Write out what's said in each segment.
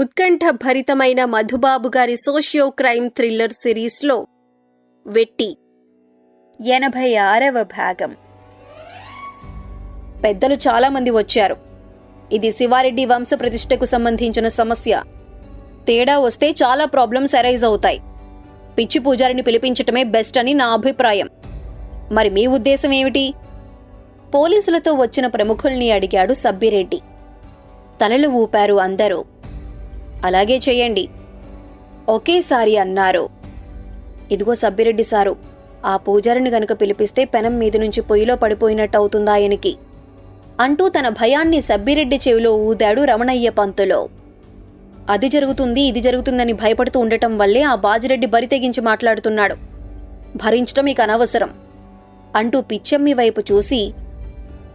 ఉత్కంఠ భరితమైన మధుబాబు గారి socio crime thriller సిరీస్లో వెట్టి. ఎనభై ఆరవ భాగం. పెద్దలు చాలామంది వచ్చారు. ఇది శివారెడ్డి వంశ ప్రతిష్టకు సంబంధించిన సమస్య. తేడా వస్తే చాలా ప్రాబ్లమ్స్ అరైజ్ అవుతాయి. పిచ్చి పూజారిని పిలిపించటమే బెస్ట్ అని నా అభిప్రాయం. మరి మీ ఉద్దేశం ఏమిటి? పోలీసులతో వచ్చిన ప్రముఖుల్ని అడిగాడు సబ్బిరెడ్డి. తలలు ఊపారు అందరూ. అలాగే చేయండి. ఒకేసారి అన్నారు. ఇదిగో సబ్బిరెడ్డి సారు ఆ పూజారిని గనుక పిలిపిస్తే పెనం మీద నుంచి పొయ్యిలో పడిపోయినట్టు అవుతుందా ఆయనకి? అంటూ తన భయాన్ని సబ్బిరెడ్డి చెవిలో ఊదాడు రమణయ్య పంతులో. అది జరుగుతుంది ఇది జరుగుతుందని భయపడుతూ ఉండటం వల్లే ఆ బాజిరెడ్డి బరి తెగించి మాట్లాడుతున్నాడు. భరించటం ఇక అనవసరం. అంటూ పిచ్చమ్మి వైపు చూసి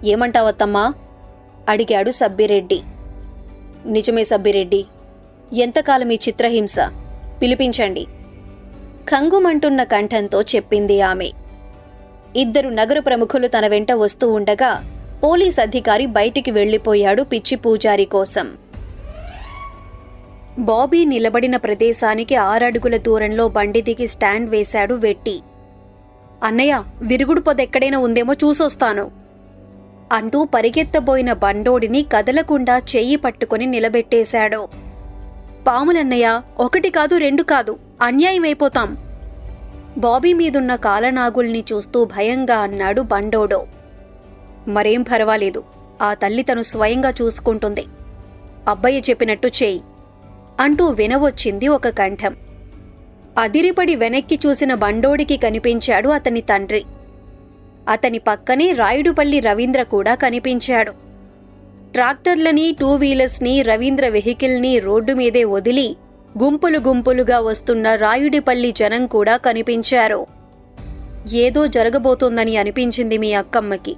ఏమంటావత్తమ్మా? అడిగాడు సబ్బిరెడ్డి. నిజమే సబ్బిరెడ్డి ఎంతకాలం ఈ చిత్రహింస? పిలిపించండి. కంగుమంటున్న కంఠంతో చెప్పింది ఆమె. ఇద్దరు నగర ప్రముఖులు తన వెంట వస్తూ ఉండగా పోలీస్ అధికారి బయటికి వెళ్ళిపోయాడు పిచ్చి పూజారి కోసం. బాబీ నిలబడిన ప్రదేశానికి ఆరడుగుల దూరంలో బండి దిగి స్టాండ్ వేశాడు వెట్టి. అన్నయ్య విరుగుడు పొద ఎక్కడైనా ఉందేమో చూసొస్తాను. అంటూ పరిగెత్తబోయిన బండోడిని కదలకుండా చెయ్యి పట్టుకుని నిలబెట్టేశాడు. పాములన్నయ్య ఒకటి కాదు రెండు కాదు అన్యాయమైపోతాం. బాబీ మీదున్న కాలనాగుల్ని చూస్తూ భయంగా అన్నాడు బండోడో. మరేం పర్వాలేదు ఆ తల్లి తను స్వయంగా చూసుకుంటుంది. అబ్బయ్య చెప్పినట్టు చేయి అంటూ వినవచ్చింది ఒక కంఠం. అదిరిపడి వెనక్కి చూసిన బండోడికి కనిపించాడు అతని తండ్రి. అతని పక్కనే రాయుడుపల్లి రవీంద్ర కూడా కనిపించాడు. ట్రాక్టర్లని టూ వీలర్స్ని రవీంద్ర వెహికల్ని రోడ్డు మీదే వదిలి గుంపులు గుంపులుగా వస్తున్న రాయుడిపల్లి జనం కూడా కనిపించారు. ఏదో జరగబోతోందని అనిపించింది మీ అక్కమ్మకి.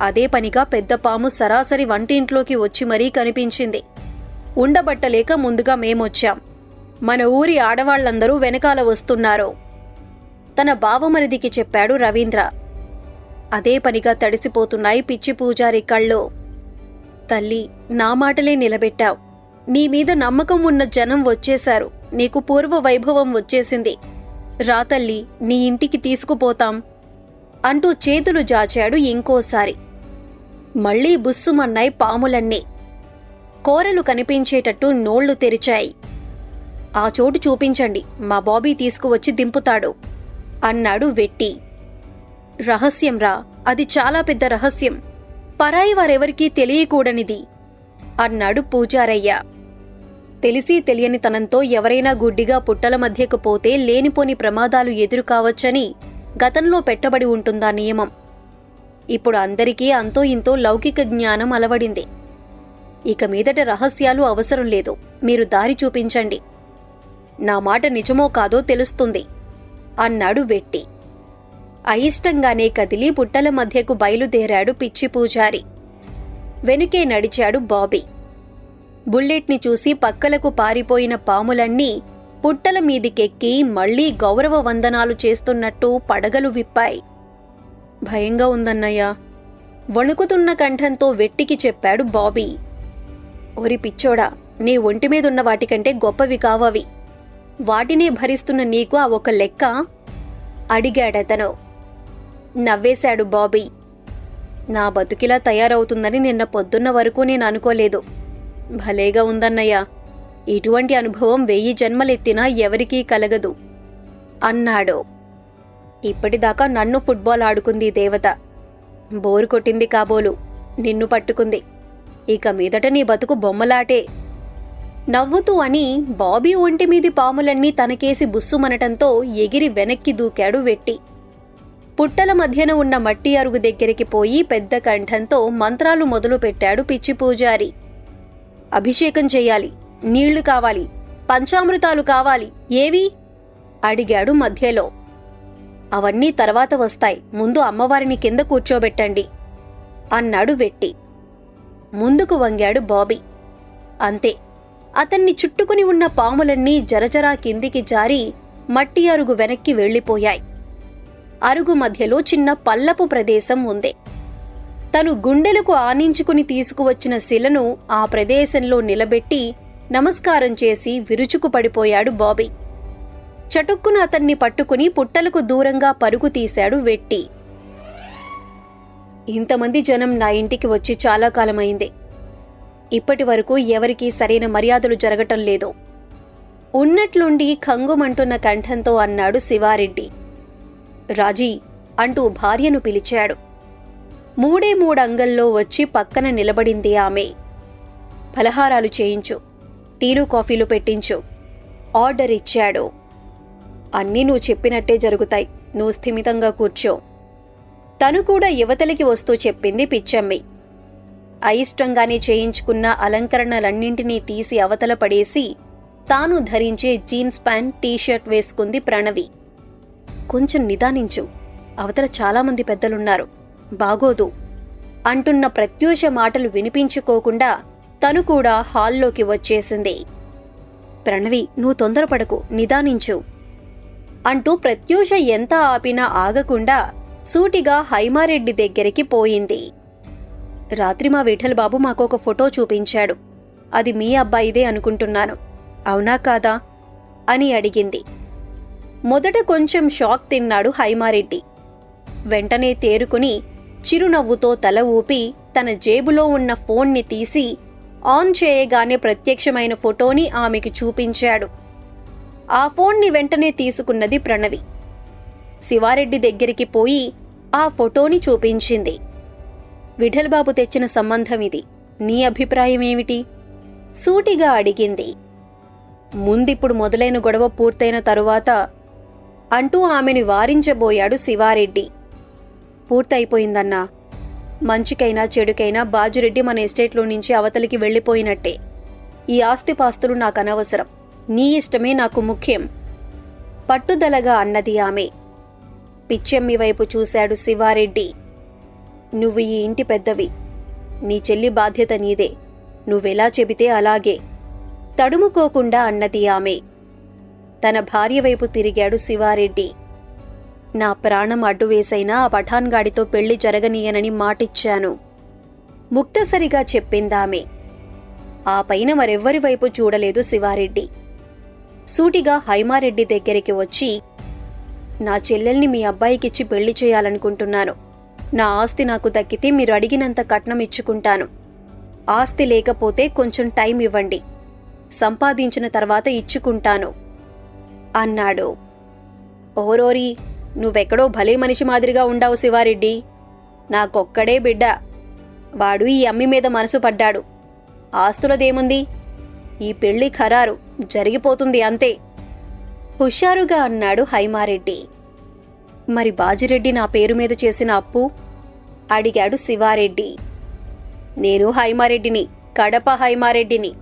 అదే పనిగా పెద్ద పాము సరాసరి వంటింట్లోకి వచ్చి మరీ కనిపించింది. ఉండబట్టలేక ముందుగా మేమొచ్చాం. మన ఊరి ఆడవాళ్ళందరూ వెనకాల వస్తున్నారు. తన బావమరిదికి చెప్పాడు రవీంద్ర. అదే పనిగా తడిసిపోతున్నాయి పిచ్చి పూజారి కళ్ళు. తల్లి నా మాటలే నిలబెట్టావు. నీ మీద నమ్మకం ఉన్న జనం వచ్చేశారు. నీకు పూర్వ వైభవం వచ్చేసింది. రా తల్లి నీ ఇంటికి తీసుకుపోతాం. అంటూ చేతులు జాచాడు ఇంకోసారి. మళ్ళీ బుస్సుమన్నాయి పాములన్నీ. కోరలు కనిపించేటట్టు నోళ్ళు తెరిచాయి. ఆ చోటు చూపించండి. మా బాబీ తీసుకువచ్చి దింపుతాడు. అన్నాడు వెట్టి. రహస్యంరా. అది చాలా పెద్ద రహస్యం. పరాయి వారెవరికీ తెలియకూడనిది అన్నాడు పూజారయ్య. తెలిసి తెలియని తనంతో ఎవరైనా గుడ్డిగా పుట్టల మధ్యకు పోతే లేనిపోని ప్రమాదాలు ఎదురు కావచ్చని గతంలో పెట్టబడి ఉంటుందా నియమం? ఇప్పుడు అందరికీ అంతో ఇంతో లౌకిక జ్ఞానం అలవడింది. ఇక మీదట రహస్యాలు అవసరం లేదు మీరు దారి చూపించండి. నా మాట నిజమో కాదో తెలుస్తుంది అన్నాడు వెట్టి. అయిష్టంగానే కదిలి పుట్టల మధ్యకు బయలుదేరాడు పిచ్చి పూజారి. వెనుకే నడిచాడు బాబీ. బుల్లెట్ని చూసి పక్కలకు పారిపోయిన పాములన్నీ పుట్టల మీదికెక్కి మళ్ళీ గౌరవ వందనాలు చేస్తున్నట్టు పడగలు విప్పాయి. భయంగా ఉందన్నయ్యా. వణుకుతున్న కంఠంతో వెట్టికి చెప్పాడు బాబీ. ఒరి పిచ్చోడా నీ ఒంటి మీదున్న వాటికంటే గొప్పవి కావవి. వాటినే భరిస్తున్న నీకు ఆ ఒక లెక్క? అడిగాడతను. నవ్వేశాడు బాబీ. నా బతుకిలా తయారవుతుందని నిన్న పొద్దున్న వరకు నేను అనుకోలేదు. భలేగా ఉందన్నయ్య. ఇటువంటి అనుభవం వెయ్యి జన్మలెత్తినా ఎవరికీ కలగదు. అన్నాడు. ఇప్పటిదాకా నన్ను ఫుట్బాల్ ఆడుకుంది దేవత. బోరు కొట్టింది కాబోలు. నిన్ను పట్టుకుంది. ఇక మీదట నీ బతుకు బొమ్మలాటే. నవ్వుతూ అని బాబీ ఒంటి మీది పాములన్నీ తనకేసి బుస్సుమనటంతో ఎగిరి వెనక్కి దూకాడు వెట్టి. పుట్టల మధ్యన ఉన్న మట్టి అరుగు దగ్గరికి పోయి పెద్ద కంఠంతో మంత్రాలు మొదలుపెట్టాడు పిచ్చి పూజారి. అభిషేకం చెయ్యాలి నీళ్ళు కావాలి పంచామృతాలు కావాలి ఏవి? అడిగాడు మధ్యలో. అవన్నీ తర్వాత వస్తాయి ముందు అమ్మవారిని కింద కూర్చోబెట్టండి అన్నాడు వెట్టి. ముందుకు వంగాడు బాబీ. అంతే. అతన్ని చుట్టుకుని ఉన్న పాములన్నీ జరజరా కిందికి జారి మట్టి అరుగు వెనక్కి వెళ్ళిపోయాయి. అరుగు మధ్యలో చిన్న పల్లపు ప్రదేశం ఉంది. తను గుండెలకు ఆనించుకుని తీసుకువచ్చిన శిలను ఆ ప్రదేశంలో నిలబెట్టి నమస్కారం చేసి విరుచుకు పడిపోయాడు బాబీ. చటుక్కున అతన్ని పట్టుకుని పుట్టలకు దూరంగా పరుగు తీశాడు వెట్టి. ఇంతమంది జనం నా ఇంటికి వచ్చి చాలా కాలమైంది. ఇప్పటి వరకు ఎవరికీ సరైన మర్యాదలు జరగటం లేదు. ఉన్నట్లుండి ఖంగుమంటున్న కంఠంతో అన్నాడు శివారెడ్డి. రాజీ అంటూ భార్యను పిలిచాడు. మూడే మూడంగల్లో వచ్చి పక్కన నిలబడింది ఆమె. ఫలహారాలు చేయించు టీలు కాఫీలు పెట్టించు ఆర్డర్ ఇచ్చాడు. అన్నీ నువ్వు చెప్పినట్టే జరుగుతాయి నువ్వు స్థిమితంగా కూర్చో. తను కూడా యువతలకి వస్తూ చెప్పింది పిచ్చమ్మి. అయిష్టంగానే చేయించుకున్న అలంకరణలన్నింటినీ తీసి అవతల పడేసి తాను ధరించే జీన్స్ ప్యాంట్ టీషర్ట్ వేసుకుంది ప్రణవి. కొంచెం నిదానించు. అవతల చాలామంది పెద్దలున్నారు. బాగోదు. అంటున్న ప్రత్యూష మాటలు వినిపించుకోకుండా తను కూడా హాల్లోకి వచ్చేసింది. ప్రణవి నువ్వు తొందరపడకు. నిదానించు. అంటూ ప్రత్యూష ఎంత ఆపినా ఆగకుండా సూటిగా హైమారెడ్డి దగ్గరికి పోయింది. రాత్రి మా విఠల్ బాబు మాకొక ఫోటో చూపించాడు. అది మీ అబ్బాయిదే అనుకుంటున్నాను. అవునా కాదా? అని అడిగింది. మొదట కొంచెం షాక్ తిన్నాడు హైమారెడ్డి. వెంటనే తేరుకుని చిరునవ్వుతో తల ఊపి తన జేబులో ఉన్న ఫోన్ని తీసి ఆన్ చేయగానే ప్రత్యక్షమైన ఫోటోని ఆమెకి చూపించాడు. ఆ ఫోన్ని వెంటనే తీసుకున్నది ప్రణవి. శివారెడ్డి దగ్గరికి పోయి ఆ ఫోటోని చూపించింది. విఠల్బాబు తెచ్చిన సంబంధం ఇది. నీ అభిప్రాయం ఏమిటి? సూటిగా అడిగింది. ముందిప్పుడు మొదలైన గొడవ పూర్తయిన తరువాత అంటూ ఆమెని వారించబోయాడు శివారెడ్డి. పూర్తయిపోయిందన్నా. మంచికైనా చెడుకైనా బాజురెడ్డి మన ఎస్టేట్లో నుంచి అవతలికి వెళ్ళిపోయినట్టే. ఈ ఆస్తిపాస్తులు నాకు అనవసరం. నీ ఇష్టమే నాకు ముఖ్యం. పట్టుదలగా అన్నది ఆమె. పిచ్చెమ్మి వైపు చూశాడు శివారెడ్డి. నువ్వు ఈ ఇంటి పెద్దవి. నీ చెల్లి బాధ్యత నీదే. నువ్వెలా చెబితే అలాగే. తడుముకోకుండా అన్నది ఆమె. తన భార్య వైపు తిరిగాడు శివారెడ్డి. నా ప్రాణం అడ్డువేసైనా ఆ పఠాన్గాడితో పెళ్ళి జరగనీయనని మాటిచ్చాను. ముక్తసరిగా చెప్పిందామె. ఆ పైన మరెవ్వరి వైపు చూడలేదు శివారెడ్డి. సూటిగా హైమారెడ్డి దగ్గరికి వచ్చి నా చెల్లెల్ని మీ అబ్బాయికిచ్చి పెళ్ళి చేయాలనుకుంటున్నాను. నా ఆస్తి నాకు దక్కితే మీరు అడిగినంత కట్నం ఇచ్చుకుంటాను. ఆస్తి లేకపోతే కొంచెం టైం ఇవ్వండి. సంపాదించిన తర్వాత ఇచ్చుకుంటాను. అన్నాడు. ఓరోరి నువ్వెక్కడో భలే మనిషి మాదిరిగా ఉండావు శివారెడ్డి. నాకొక్కడే బిడ్డ. వాడు ఈ అమ్మి మీద మనసు పడ్డాడు. ఆస్తులదేముంది? ఈ పెళ్ళి ఖరారు జరిగిపోతుంది అంతే. హుషారుగా అన్నాడు హైమారెడ్డి. మరి బాజిరెడ్డి నా పేరు మీద చేసిన అప్పు? అడిగాడు శివారెడ్డి. నేను హైమారెడ్డిని కడప హైమారెడ్డిని.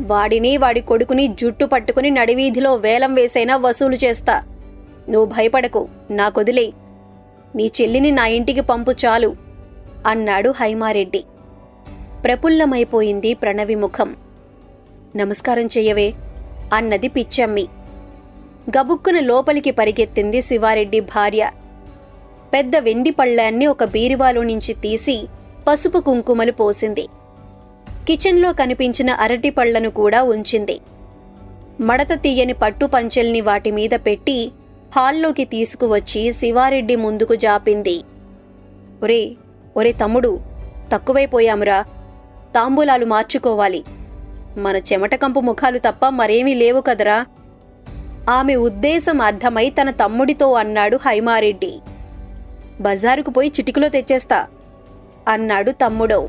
వాడిని వాడి కొడుకుని జుట్టు పట్టుకుని నడివీధిలో వేలం వేసైనా వసూలు చేస్తా. నువ్వు భయపడకు నాకొదిలే నీ చెల్లిని నా ఇంటికి పంపు చాలు అన్నాడు హైమారెడ్డి. ప్రఫుల్లమైపోయింది ప్రణవి ముఖం నమస్కారం చెయ్యవే అన్నది పిచ్చమ్మి. గబుక్కున లోపలికి పరిగెత్తింది శివారెడ్డి భార్య. పెద్ద వెండి పళ్ళాన్ని ఒక బీరువాలో నుంచి తీసి పసుపు కుంకుమలు పోసింది. కిచెన్లో కనిపించిన అరటి పళ్ళను కూడా ఉంచింది. మడత తీయని పట్టు పంచెల్ని వాటి మీద పెట్టి హాల్లోకి తీసుకువచ్చి శివారెడ్డి ముందుకు జాపింది. ఒరే ఒరే తమ్ముడు తక్కువైపోయామురా. తాంబూలాలు మార్చుకోవాలి. మన చెమటకంపు ముఖాలు తప్ప మరేమీ లేవు కదరా. ఆమె ఉద్దేశం అర్థమై తన తమ్ముడితో అన్నాడు హైమారెడ్డి. బజారుకు పోయి చిటికలో తెచ్చేస్తా అన్నాడు తమ్ముడో.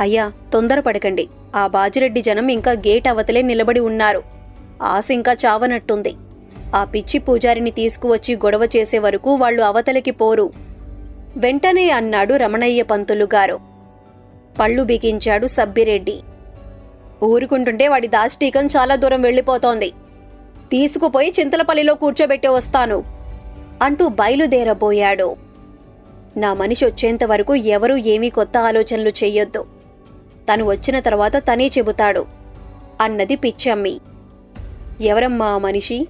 అయ్యా తొందరపడకండి. ఆ బాజిరెడ్డి జనం ఇంకా గేట్ అవతలే నిలబడి ఉన్నారు. ఆశ ఇంకా చావనట్టుంది. ఆ పిచ్చి పూజారిని తీసుకువచ్చి గొడవ చేసే వరకు వాళ్ళు అవతలికి పోరు. వెంటనే అన్నాడు రమణయ్య పంతులు గారు. పళ్ళు బిగించాడు సబ్బిరెడ్డి. ఊరుకుంటుంటే వాడి దాష్టీకం చాలా దూరం వెళ్ళిపోతోంది. తీసుకుపోయి చింతలపల్లిలో కూర్చోబెట్టి వస్తాను అంటూ బయలుదేరబోయాడు. నా మనిషి వచ్చేంత వరకు ఎవరూ ఏమీ కొత్త ఆలోచనలు చెయ్యొద్దు. తను వచ్చిన తర్వాత తనే చెబుతాడు. అన్నది పిచ్చమ్మి. ఎవరమ్మా ఆ మనిషి?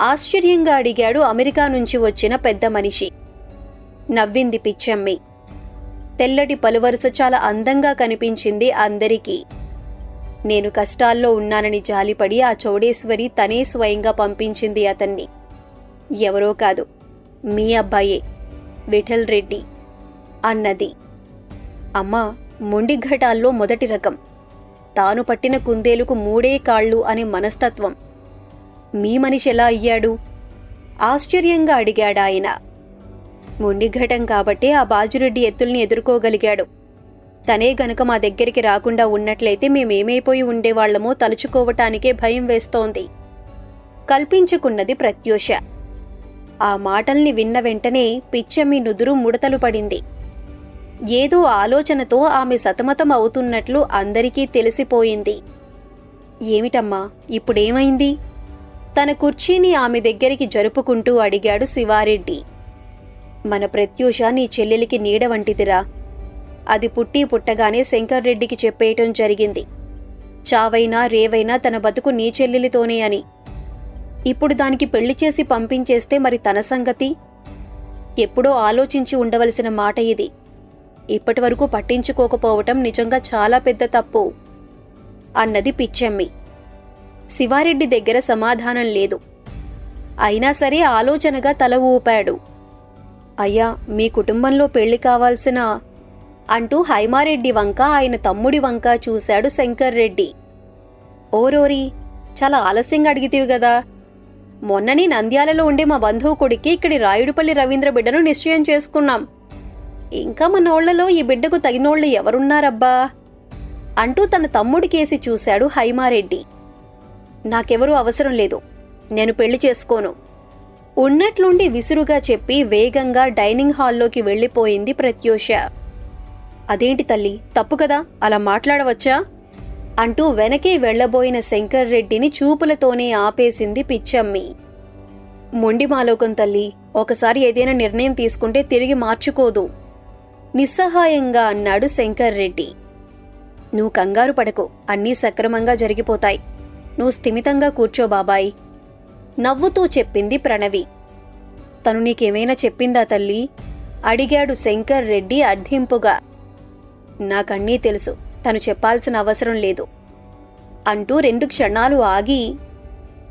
ఆశ్చర్యంగా అడిగాడు అమెరికా నుంచి వచ్చిన పెద్ద మనిషి. నవ్వింది పిచ్చమ్మి. తెల్లటి పలువరుస చాలా అందంగా కనిపించింది అందరికీ. నేను కష్టాల్లో ఉన్నానని జాలిపడి ఆ చౌడేశ్వరి తనే స్వయంగా పంపించింది అతన్ని. ఎవరో కాదు మీ అబ్బాయే విఠల్ రెడ్డి అన్నది. అమ్మా మొండి ఘటాల్లో మొదటి రకం. తాను పట్టిన కుందేలుకు మూడే కాళ్ళు అనే మనస్తత్వం. మీ మనిషి ఎలా అయ్యాడు? ఆశ్చర్యంగా అడిగాడాయన. మొండిఘటం కాబట్టే ఆ బాజురెడ్డి ఎత్తుల్ని ఎదుర్కోగలిగాడు. తనే గనుక మా దగ్గరికి రాకుండా ఉన్నట్లయితే మేమేమైపోయి ఉండేవాళ్ళమో తలుచుకోవటానికే భయం వేస్తోంది. కల్పించుకున్నది ప్రత్యూష. ఆ మాటల్ని విన్న వెంటనే పిచ్చమ్మి నుదురు ముడతలు పడింది. ఏదో ఆలోచనతో ఆమె సతమతం అవుతున్నట్లు అందరికీ తెలిసిపోయింది. ఏమిటమ్మా ఇప్పుడేమైంది? తన కుర్చీని ఆమె దగ్గరికి జరుపుకుంటూ అడిగాడు శివారెడ్డి. మన ప్రత్యూష నీ చెల్లెలికి నీడ వంటిదిరా. అది పుట్టి పుట్టగానే శంకర్రెడ్డికి చెప్పేయటం జరిగింది. చావైనా రేవైనా తన బతుకు నీ చెల్లెలితోనే అని. ఇప్పుడు దానికి పెళ్ళి చేసి పంపించేస్తే మరి తన సంగతి? ఎప్పుడో ఆలోచించి ఉండవలసిన మాట ఇది. ఇప్పటివరకు పట్టించుకోకపోవటం నిజంగా చాలా పెద్ద తప్పు అన్నది పిచ్చెమ్మి. శివారెడ్డి దగ్గర సమాధానం లేదు. అయినా సరే ఆలోచనగా తల ఊపాడు. అయ్యా మీ కుటుంబంలో పెళ్ళి కావాల్సిన అంటూ హైమారెడ్డి వంక ఆయన తమ్ముడి వంక చూశాడు శంకర్ రెడ్డి ఓరోరి చాలా ఆలస్యంగా అడిగితేవి కదా మొన్నని నంద్యాలలో ఉండే మా బంధువు కొడుక్కి ఇక్కడి రాయుడుపల్లి రవీంద్ర బిడ్డను నిశ్చయం చేసుకున్నాం. ఇంకా మనోళ్ళలో ఈ బిడ్డకు తగినోళ్ళు ఎవరున్నారబ్బా? అంటూ తన తమ్ముడికేసి చూశాడు హైమారెడ్డి. నాకెవరూ అవసరం లేదు. నేను పెళ్ళి చేసుకోను. ఉన్నట్లుండి విసురుగా చెప్పి వేగంగా డైనింగ్ హాల్లోకి వెళ్ళిపోయింది ప్రత్యూష. అదేంటి తల్లి? తప్పు కదా? అలా మాట్లాడవచ్చా? అంటూ వెనకే వెళ్ళబోయిన శంకర్ రెడ్డిని చూపులతోనే ఆపేసింది పిచ్చమ్మి. మొండి మాలోకం తల్లి. ఒకసారి ఏదైనా నిర్ణయం తీసుకుంటే తిరిగి మార్చుకోదు. నిస్సహాయంగా అన్నాడు శంకర్ రెడ్డి. నువ్వు కంగారు పడకు అన్నీ సక్రమంగా జరిగిపోతాయి. నువ్వు స్థిమితంగా కూర్చో బాబాయ్. నవ్వుతూ చెప్పింది ప్రణవి. తను నీకేమైనా చెప్పిందా తల్లి? అడిగాడు శంకర్ రెడ్డి అర్థింపుగా. నాకన్నీ తెలుసు తను చెప్పాల్సిన అవసరం లేదు. అంటూ రెండు క్షణాలు ఆగి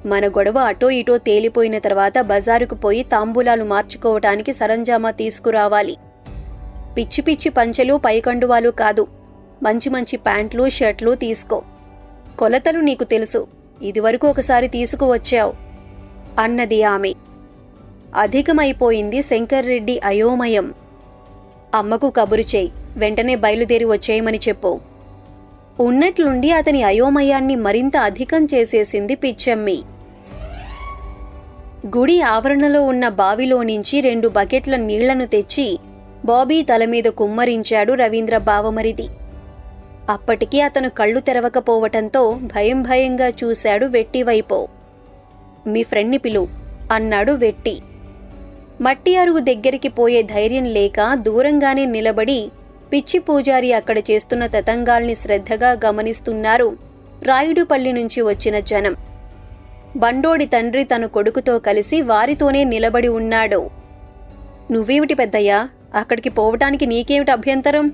మన గొడవ అటో ఇటో తేలిపోయిన తర్వాత బజారుకు పోయి తాంబూలాలు మార్చుకోవటానికి సరంజామా తీసుకురావాలి. పిచ్చి పిచ్చి పంచెలు పైకండువాలు కాదు. మంచి మంచి ప్యాంట్లు షర్ట్లు తీసుకో. కొలతలు నీకు తెలుసు. ఇదివరకు ఒకసారి తీసుకువచ్చావు. అన్నది ఆమె. అధికమైపోయింది శంకర్రెడ్డి అయోమయం. అమ్మకు కబురు చేయి. వెంటనే బయలుదేరి వచ్చేయమని చెప్పు. ఉన్నట్లుండి అతని అయోమయాన్ని మరింత అధికం చేసేసింది పిచ్చమ్మి. గుడి ఆవరణలో ఉన్న బావిలో నుంచి రెండు బకెట్ల నీళ్ళను తెచ్చి బాబీ తల మీద కుమ్మరించాడు రవీంద్ర బావమరిది. అప్పటికీ అతను కళ్ళు తెరవకపోవటంతో భయం భయంగా చూశాడు వెట్టివైపో. మీ ఫ్రెండ్ని పిలు అన్నాడు వెట్టి. మట్టి అరుగు దగ్గరికి పోయే ధైర్యం లేక దూరంగానే నిలబడి పిచ్చి పూజారి అక్కడ చేస్తున్న తతంగాల్ని శ్రద్ధగా గమనిస్తున్నారు రాయుడుపల్లి నుంచి వచ్చిన జనం. బండోడి తండ్రి తన కొడుకుతో కలిసి వారితోనే నిలబడి ఉన్నాడు. నువ్వేమిటి పెద్దయ్యా? అక్కడికి పోవటానికి నీకేమిటి అభ్యంతరం?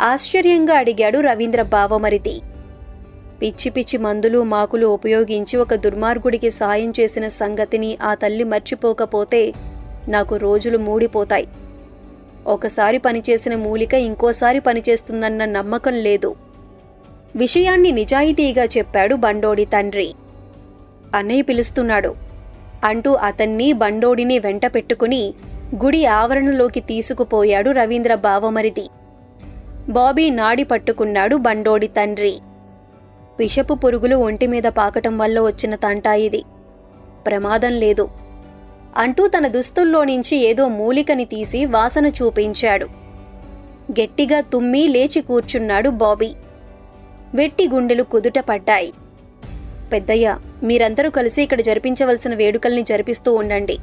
ఆశ్చర్యంగా అడిగాడు రవీంద్ర భావమరిది పిచ్చి పిచ్చి మందులు మాకులు ఉపయోగించి ఒక దుర్మార్గుడికి సాయం చేసిన సంగతిని ఆ తల్లి మర్చిపోకపోతే నాకు రోజులు మూడిపోతాయి. ఒకసారి పనిచేసిన మూలిక ఇంకోసారి పనిచేస్తుందన్న నమ్మకం లేదు. విషయాన్ని నిజాయితీగా చెప్పాడు బండోడి తండ్రి. అన్నయ్య పిలుస్తున్నాడు. అంటూ అతన్ని బండోడిని వెంట పెట్టుకుని గుడి ఆవరణలోకి తీసుకుపోయాడు రవీంద్ర బావమరిది. బాబీ నాడి పట్టుకున్నాడు బండోడి తండ్రి. విషపు పురుగులు ఒంటి మీద పాకటం వల్ల వచ్చిన తంటా ఇది. ప్రమాదం లేదు. అంటూ తన దుస్తుల్లో నుంచి ఏదో మూలికని తీసి వాసన చూపించాడు. గట్టిగా తుమ్మి లేచి కూర్చున్నాడు బాబీ. వెట్టి గుండెలు కుదుట పడ్డాయి. పెద్దయ్య మీరందరూ కలిసి ఇక్కడ జరిపించవలసిన వేడుకల్ని జరిపిస్తూ ఉండండి.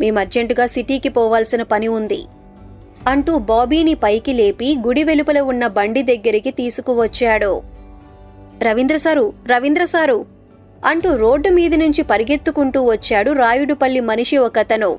మేం అర్జెంటుగా సిటీకి పోవాల్సిన పని ఉంది అంటూ బాబీని పైకి లేపి గుడి వెలుపల ఉన్న బండి దగ్గరికి తీసుకువచ్చాడు. Ravindra sir Ravindra sir! అంటూ రోడ్డు మీది నుంచి పరిగెత్తుకుంటూ వచ్చాడు రాయుడుపల్లి మనిషి ఒకతను.